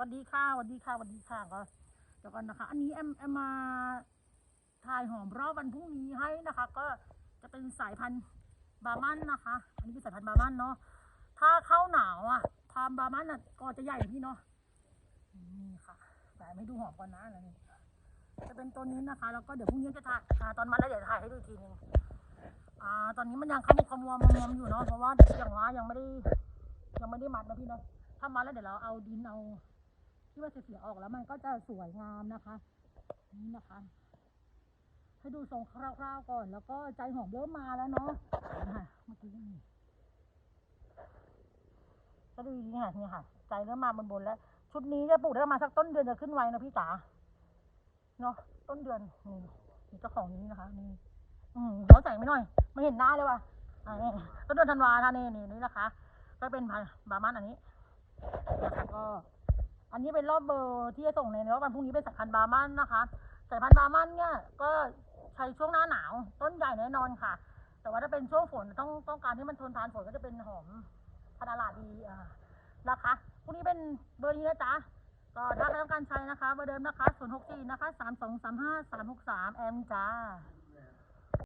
วัสดีค่ะสวัสดีค่ะสวัสดีค่ะก็เดี๋ยวกันนะคะ อันนี้แอมแอมมาถ่ายหอมรอบวันพรุ่งนี้ให้นะคะ ก็จะเป็นสายพันธุ์บามันนะคะ อันนี้เป็นสายพันธุ์บามันเนาะถ้าเข้าหนาวอะพามบามันอะก็จะใหญ่พี่เนาะนี่ค่ะแต่ไม่ดูหอมก่อนนะแล้วนี่จะเป็นตัวนี้นะคะ แล้วก็เดี๋ยวพรุ่งนี้จะถ่ายตอนมัดแล้วเดี๋ยวถ่ายให้ดูทีนึงอ่า ตอนนี้มันยังขมุกขมัวมอมๆอยู่เนาะเพราะว่าอย่างว่ายังไม่ได้ยังไม่ได้มัดนะพี่เนาะถ้ามัดแล้วเดี๋ยวเราเอาดินเอา ที่ว่าเสียออกแล้วมันก็จะสวยงามนะคะ นี่นะคะ ให้ดูทรงคร่าวๆก่อน แล้วก็ใจหอมเริ่มมาแล้วเนาะนะคะเมื่อกี้นี่ก็ดูนี่ค่ะนี่ค่ะ ใจเริ่มมาบนๆแล้ว ชุดนี้จะปลูกได้ประมาณสักต้นเดือนจะขึ้นไวนะพี่จ๋าเนาะต้นเดือนนี่นี่เจ้าของนี้นะคะ นี่ อืมเขาใส่ไม่หน่อยไม่เห็นหน้าเลยว่ะอ่านี่ต้นเดือนธันวาค่ะนี่นี่นี่นะคะ ก็เป็นบามันอันนี้ นนี้เป็นรอบเบอร์ที่จะส่งในรอบวันพรุ่งนี้เป็นสายพันธุ์บาร์มันนะคะสายพันธุ์บาร์มันเนี่ยก็ใช้ช่วงหน้าหนาวต้นใหญ่แน่นอนค่ะ แต่ว่าถ้าเป็นช่วงฝนต้องต้องการที่มันทนทานฝนก็จะเป็นหอมพันธุ์ลาดีอ่านะคะพรุ่งนี้เป็นเบอร์นี้นะจ๊ะก็ถ้าใครต้องการใช้นะคะเบอร์เดิมนะคะ064นะคะ3235 363แอมจ้า